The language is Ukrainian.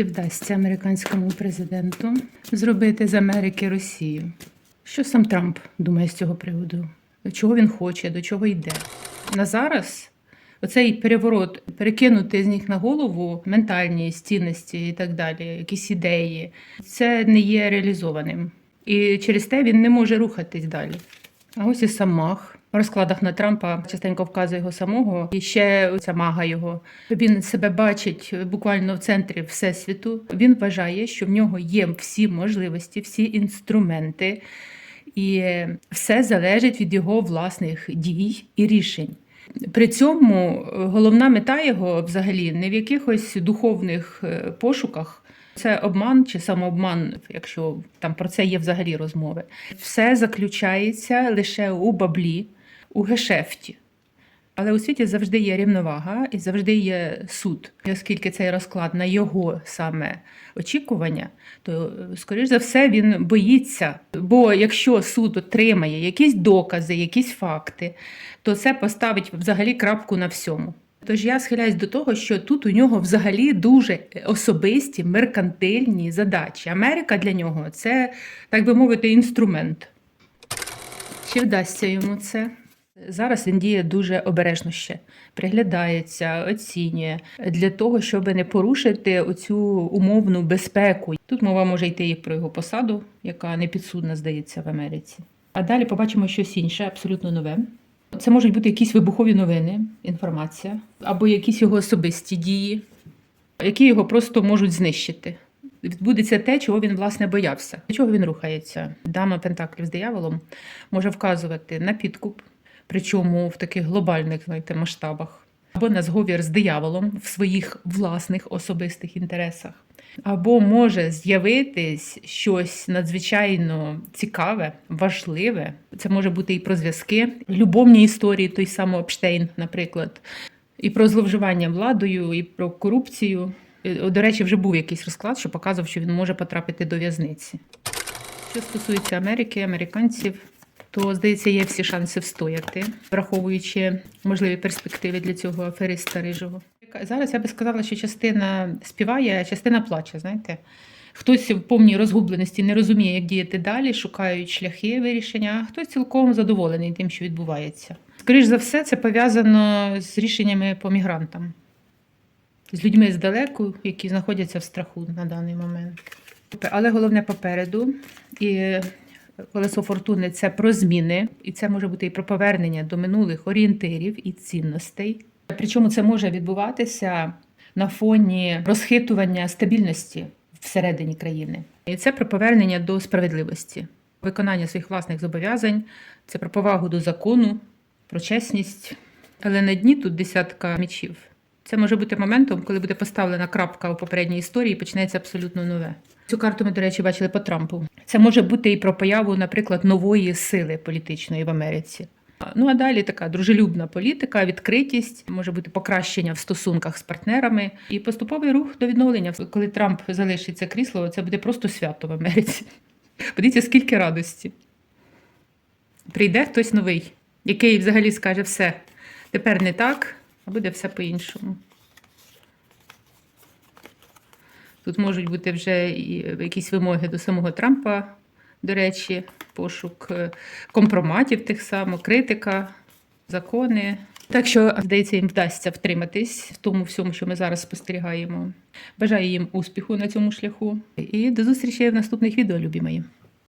Чи вдасться американському президенту зробити з Америки Росію? Що сам Трамп думає з цього приводу? Чого він хоче, до чого йде? На зараз оцей переворот перекинути з них на голову ментальні цінності і так далі, якісь ідеї, це не є реалізованим. І через те він не може рухатись далі. А ось і сам Мах. Розкладах на Трампа частенько вказує його самого. І ще ця мага його. Він себе бачить буквально в центрі всесвіту. Він вважає, що в нього є всі можливості, всі інструменти, і все залежить від його власних дій і рішень. При цьому головна мета його взагалі не в якихось духовних е, пошуках. Це обман чи самообман, якщо там про це є взагалі розмови. Все заключається лише у баблі, у гешефті. Але у світі завжди є рівновага і завжди є суд. І оскільки цей розклад на його саме очікування, то, скоріш за все, він боїться. Бо якщо суд отримає якісь докази, якісь факти, то це поставить взагалі крапку на всьому. Тож я схиляюсь до того, що тут у нього взагалі дуже особисті меркантильні задачі. Америка для нього це, так би мовити, інструмент. Чи вдасться йому це? Зараз він діє дуже обережно ще, приглядається, оцінює для того, щоб не порушити оцю умовну безпеку. Тут мова може йти і про його посаду, яка не підсудна, здається, в Америці. А далі побачимо щось інше, абсолютно нове. Це можуть бути якісь вибухові новини, інформація, або якісь його особисті дії, які його просто можуть знищити. Відбудеться те, чого він власне боявся. До чого він рухається? Дама Пентаклів з дияволом може вказувати на підкуп, причому в таких глобальних знаєте, масштабах, або на зговір з дияволом в своїх власних особистих інтересах. Або може з'явитись щось надзвичайно цікаве, важливе. Це може бути і про зв'язки, любовні історії, той самий Епштейн, наприклад, і про зловживання владою, і про корупцію. Е, До речі, вже був якийсь розклад, що показував, що він може потрапити до в'язниці. Що стосується Америки, американців, то здається, є всі шанси встояти, враховуючи можливі перспективи для цього афериста рижого. Зараз я би сказала, що частина співає, а частина плаче. Знаєте, хтось в повній розгубленості не розуміє, як діяти далі, шукають шляхи вирішення, а хтось цілком задоволений тим, що відбувається. Скоріш за все, це пов'язано з рішеннями по мігрантам, з людьми здалеку, які знаходяться в страху на даний момент. Але головне попереду. І колесо фортуни це про зміни, і це може бути і про повернення до минулих орієнтирів і цінностей. Причому це може відбуватися на фоні розхитування стабільності всередині країни. І це про повернення до справедливості, виконання своїх власних зобов'язань, це про повагу до закону, про чесність. Але на дні тут десятка мічів. Це може бути моментом, коли буде поставлена крапка у попередній історії і почнеться абсолютно нове. Цю карту ми, до речі, бачили по Трампу. Це може бути і про появу, наприклад, нової сили політичної в Америці. Ну а далі така дружелюбна політика, відкритість, може бути покращення в стосунках з партнерами і поступовий рух до відновлення. Коли Трамп залишиться крісло, це буде просто свято в Америці. Подивіться, скільки радості. Прийде хтось новий, який взагалі скаже все. Тепер не так, буде все по-іншому. Тут можуть бути вже якісь вимоги до самого Трампа, до речі, пошук е, компроматів тих само, критика, закони. Так що, здається, їм вдасться втриматись в тому всьому, що ми зараз спостерігаємо. Бажаю їм успіху на цьому шляху. І до зустрічі в наступних відео, любі мої.